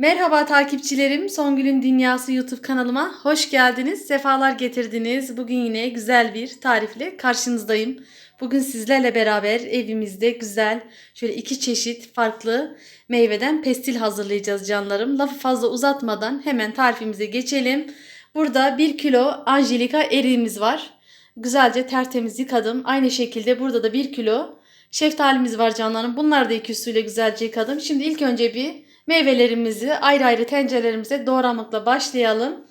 Merhaba takipçilerim. Songül'ün Dünyası YouTube kanalıma hoş geldiniz. Sefalar getirdiniz. Bugün yine güzel bir tarifle karşınızdayım. Bugün sizlerle beraber evimizde güzel şöyle iki çeşit farklı meyveden pestil hazırlayacağız canlarım. Lafı fazla uzatmadan hemen tarifimize geçelim. Burada 1 kilo Angelika eriğimiz var. Güzelce tertemiz yıkadım. Aynı şekilde burada da 1 kilo şeftalimiz var canlarım. Bunları da iki suyla güzelce yıkadım. Şimdi ilk önce bir meyvelerimizi ayrı ayrı tencerelerimize doğramakla başlayalım.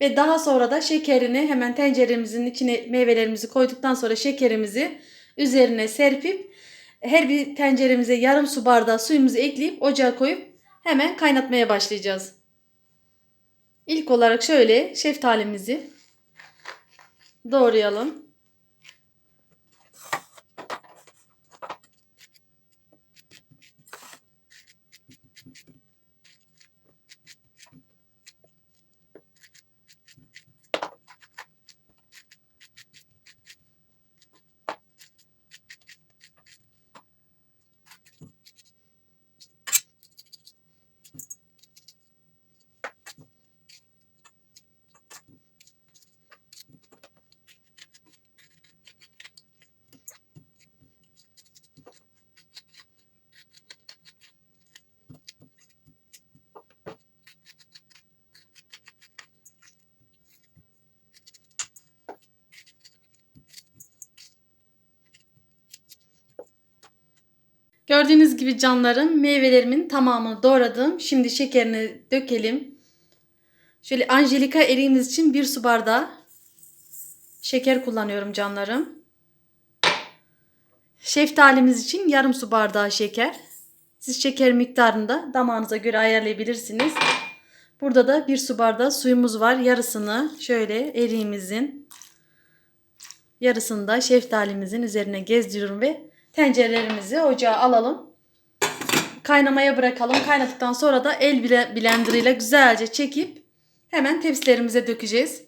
Ve daha sonra da şekerini hemen tenceremizin içine meyvelerimizi koyduktan sonra şekerimizi üzerine serpip her bir tenceremize yarım su bardağı suyumuzu ekleyip ocağa koyup hemen kaynatmaya başlayacağız. İlk olarak şöyle şeftalimizi doğrayalım. Gördüğünüz gibi canlarım meyvelerimin tamamını doğradım. Şimdi şekerini dökelim. Şöyle Angelika eriğimiz için bir su bardağı şeker kullanıyorum canlarım. Şeftalimiz için yarım su bardağı şeker. Siz şeker miktarını da damağınıza göre ayarlayabilirsiniz. Burada da bir su bardağı suyumuz var. Yarısını şöyle eriğimizin yarısını da şeftalimizin üzerine gezdiriyorum ve tencerelerimizi ocağa alalım. Kaynamaya bırakalım. Kaynadıktan sonra da el blender ile güzelce çekip hemen tepsilerimize dökeceğiz.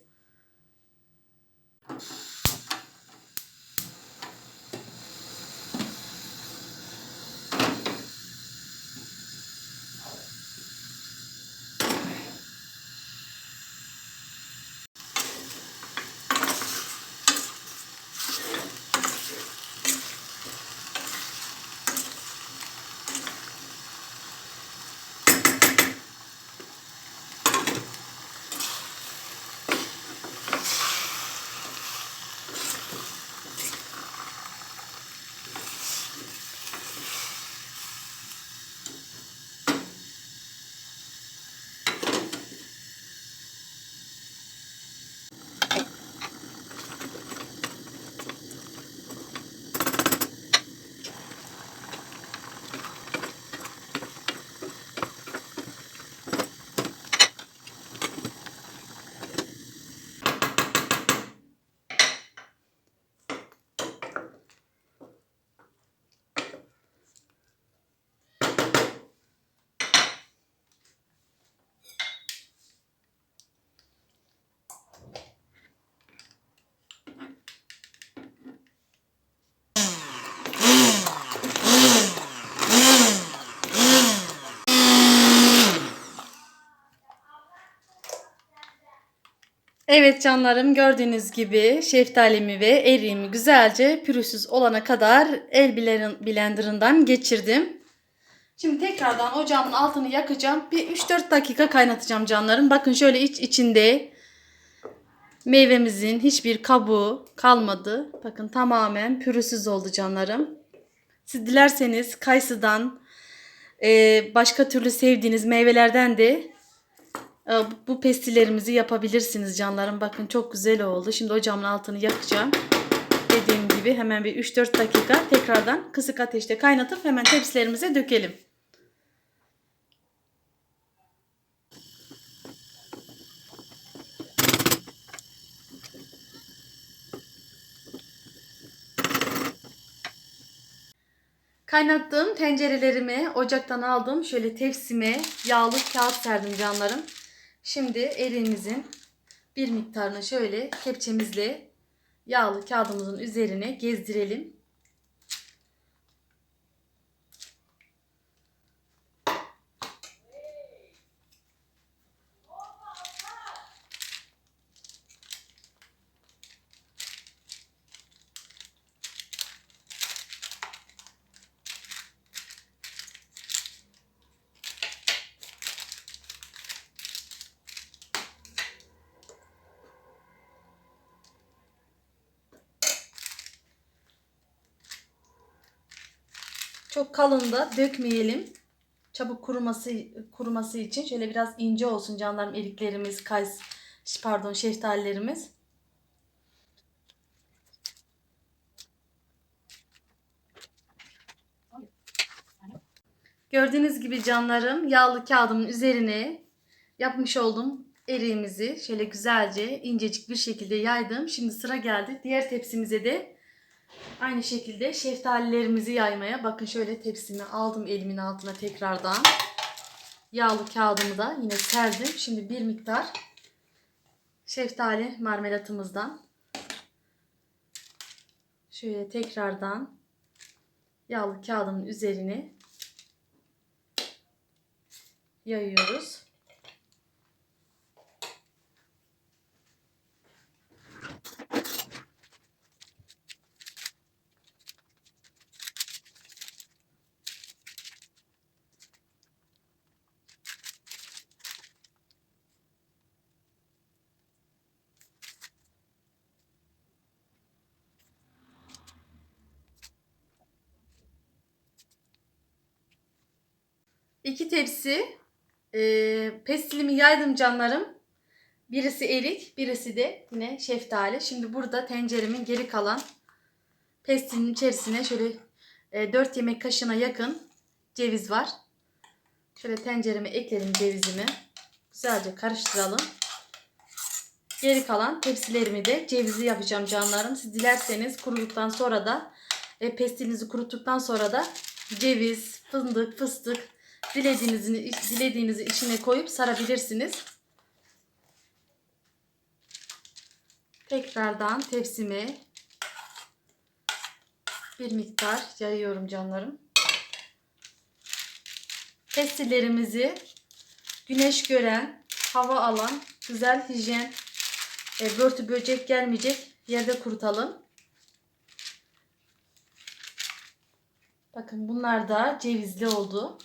Evet canlarım gördüğünüz gibi şeftalimi ve eriğimi güzelce pürüzsüz olana kadar el blenderından geçirdim. Şimdi tekrardan ocağımın altını yakacağım. Bir 3-4 dakika kaynatacağım canlarım. Bakın şöyle iç içinde meyvemizin hiçbir kabuğu kalmadı. Bakın tamamen pürüzsüz oldu canlarım. Siz dilerseniz kayısıdan başka türlü sevdiğiniz meyvelerden de bu pestillerimizi yapabilirsiniz canlarım. Bakın çok güzel oldu. Şimdi ocağımın altını yakacağım. Dediğim gibi hemen bir 3-4 dakika tekrardan kısık ateşte kaynatıp hemen tepsilerimize dökelim. Kaynattığım tencerelerimi ocaktan aldım. Şöyle tepsime yağlı kağıt serdim canlarım. Şimdi eriğimizin bir miktarını şöyle kepçemizle yağlı kağıdımızın üzerine gezdirelim. Çok kalın da dökmeyelim. Çabuk kuruması kuruması için şöyle biraz ince olsun canlarım eriklerimiz, kays pardon şeftalilerimiz. Gördüğünüz gibi canlarım yağlı kağıdımın üzerine yapmış olduğum eriğimizi şöyle güzelce incecik bir şekilde yaydım. Şimdi sıra geldi. Diğer tepsimize de aynı şekilde şeftalilerimizi yaymaya. Bakın şöyle tepsimi aldım elimin altına tekrardan. Yağlı kağıdımı da yine serdim. Şimdi bir miktar şeftali marmelatımızdan şöyle tekrardan yağlı kağıdımın üzerine yayıyoruz. İki tepsi e, pestilimi yaydım canlarım. Birisi erik, birisi de yine şeftali. Şimdi burada tenceremin geri kalan pestilin içerisine şöyle e, 4 yemek kaşığına yakın ceviz var. Şöyle tencereme ekledim cevizimi. Güzelce karıştıralım. Geri kalan tepsilerimi de cevizi yapacağım canlarım. Siz dilerseniz kuruduktan sonra da e, pestilinizi kuruttuktan sonra da ceviz, fındık, fıstık dilediğinizi, dilediğinizi içine koyup sarabilirsiniz. Tekrardan tepsime bir miktar yayıyorum canlarım. Pestillerimizi güneş gören, hava alan, güzel hijyen, e, börtü böcek gelmeyecek yerde kurutalım. Bakın bunlar da cevizli oldu.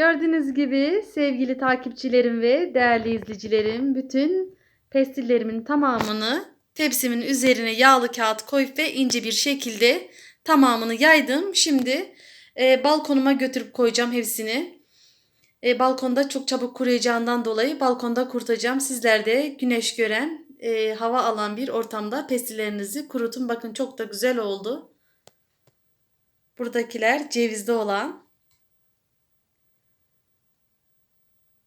Gördüğünüz gibi sevgili takipçilerim ve değerli izleyicilerim bütün pestillerimin tamamını tepsimin üzerine yağlı kağıt koyup ve ince bir şekilde tamamını yaydım. Şimdi e, balkonuma götürüp koyacağım hepsini. E, balkonda çok çabuk kuruyacağından dolayı balkonda kurutacağım. Sizler de güneş gören, e, hava alan bir ortamda pestillerinizi kurutun. Bakın çok da güzel oldu. Buradakiler cevizli olan.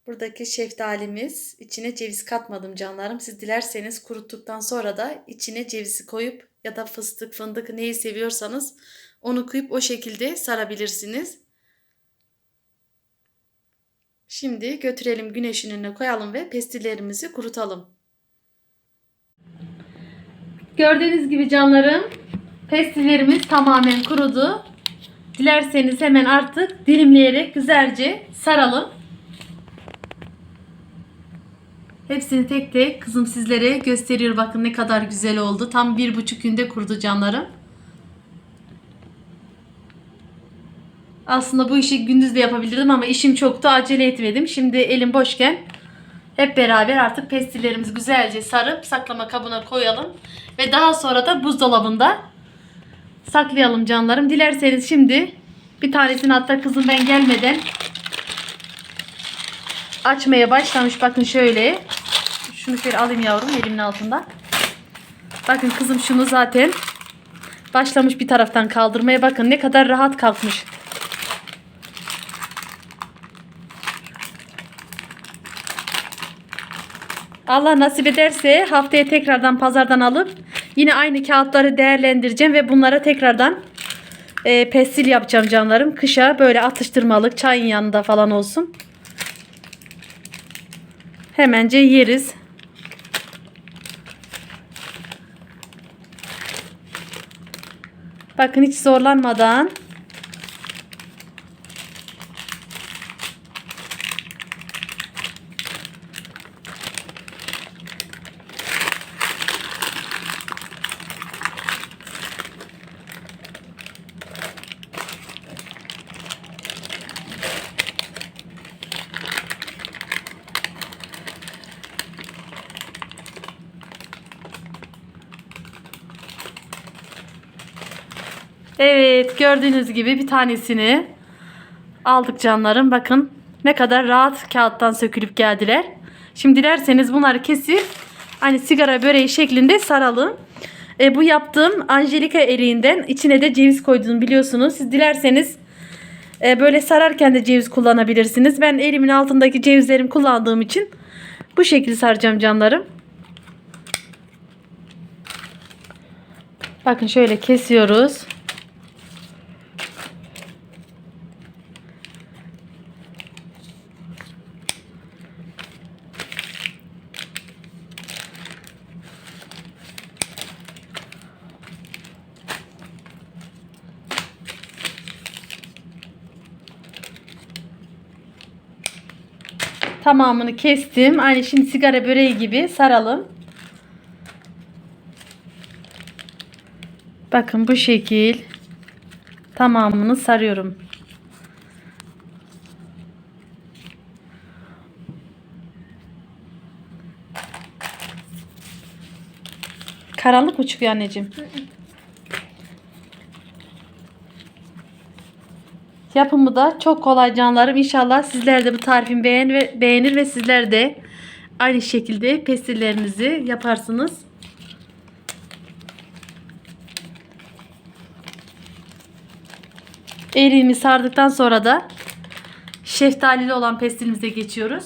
Buradaki şeftalimiz içine ceviz katmadım canlarım. Siz dilerseniz kuruttuktan sonra da içine cevizi koyup ya da fıstık, fındık neyi seviyorsanız onu koyup o şekilde sarabilirsiniz. Şimdi götürelim güneşin önüne koyalım ve pestillerimizi kurutalım. Gördüğünüz gibi canlarım pestillerimiz tamamen kurudu. Dilerseniz hemen artık dilimleyerek güzelce saralım. Hepsini tek tek kızım sizlere gösteriyor. Bakın ne kadar güzel oldu. Tam bir buçuk günde kurdu canlarım. Aslında bu işi gündüz de yapabilirdim ama işim çoktu. Acele etmedim. Şimdi elim boşken hep beraber artık pestillerimizi güzelce sarıp saklama kabına koyalım. Ve daha sonra da buzdolabında saklayalım canlarım. Dilerseniz şimdi bir tanesini hatta kızım ben gelmeden açmaya başlamış. Bakın şöyle. Şunu şöyle alayım yavrum elimin altında. Bakın kızım şunu zaten başlamış bir taraftan kaldırmaya. Bakın ne kadar rahat kalkmış. Allah nasip ederse haftaya tekrardan pazardan alıp yine aynı kağıtları değerlendireceğim ve bunlara tekrardan e, pestil yapacağım canlarım. Kışa böyle atıştırmalık çayın yanında falan olsun. Hemence yeriz. Bakın hiç zorlanmadan Evet gördüğünüz gibi bir tanesini aldık canlarım. Bakın ne kadar rahat kağıttan sökülüp geldiler. Şimdi dilerseniz bunları kesip hani sigara böreği şeklinde saralım. E, bu yaptığım Angelika eriğinden içine de ceviz koyduğunu biliyorsunuz. Siz dilerseniz e, böyle sararken de ceviz kullanabilirsiniz. Ben elimin altındaki cevizlerimi kullandığım için bu şekilde saracağım canlarım. Bakın şöyle kesiyoruz. Tamamını kestim. Aynı şimdi sigara böreği gibi saralım. Bakın bu şekil tamamını sarıyorum. Karanlık mı çıkıyor anneciğim? Yapımı da çok kolay canlarım. İnşallah sizler de bu tarifimi beğen beğenir ve sizler de aynı şekilde pestillerinizi yaparsınız. Eriğimi sardıktan sonra da şeftalili olan pestilimize geçiyoruz.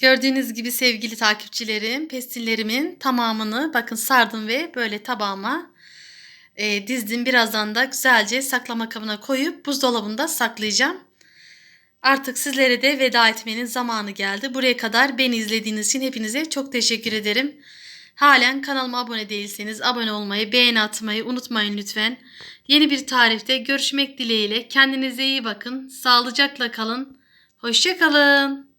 Gördüğünüz gibi sevgili takipçilerim pestillerimin tamamını bakın sardım ve böyle tabağıma e, dizdim. Birazdan da güzelce saklama kabına koyup buzdolabında saklayacağım. Artık sizlere de veda etmenin zamanı geldi. Buraya kadar beni izlediğiniz için hepinize çok teşekkür ederim. Halen kanalıma abone değilseniz abone olmayı, beğeni atmayı unutmayın lütfen. Yeni bir tarifte görüşmek dileğiyle. Kendinize iyi bakın. Sağlıcakla kalın. Hoşçakalın.